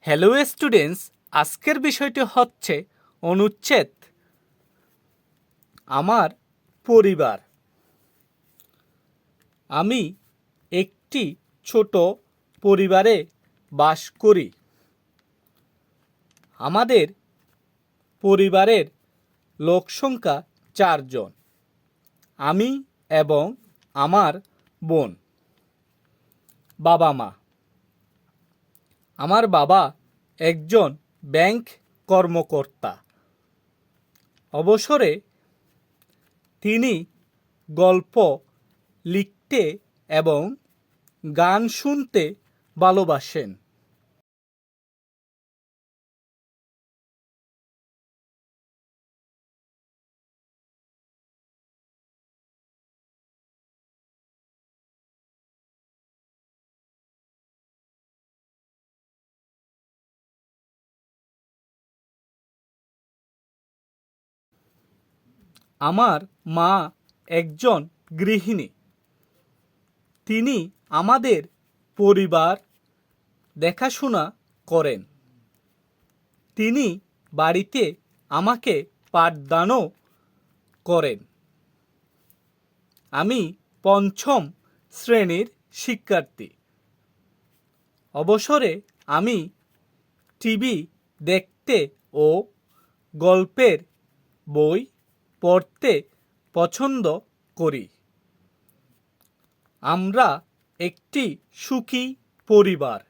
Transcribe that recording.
Hello students আজকের বিষয়টি হচ্ছে অনুচ্ছেদ। আমার পরিবার। আমি একটি ছোট পরিবারে বাস করি। আমাদের পরিবারের লোক সংখ্যা চারজন আমি এবং আমার বোন। বাবা মা। আমার বাবা একজন ব্যাংক কর্মকর্তা। অবসরে তিনি গল্প লিখতে এবং গান শুনতে ভালোবাসেন। আমার মা একজন গৃহিণী। তিনি আমাদের পরিবার দেখাশোনা করেন। তিনি বাড়িতে আমাকে পাঠদানও করেন। আমি পঞ্চম শ্রেণির শিক্ষার্থী। অবসরে আমি টিভি দেখতে ও গল্পের বই পড়তে পছন্দ করি। আমরা একটি সুখী পরিবার।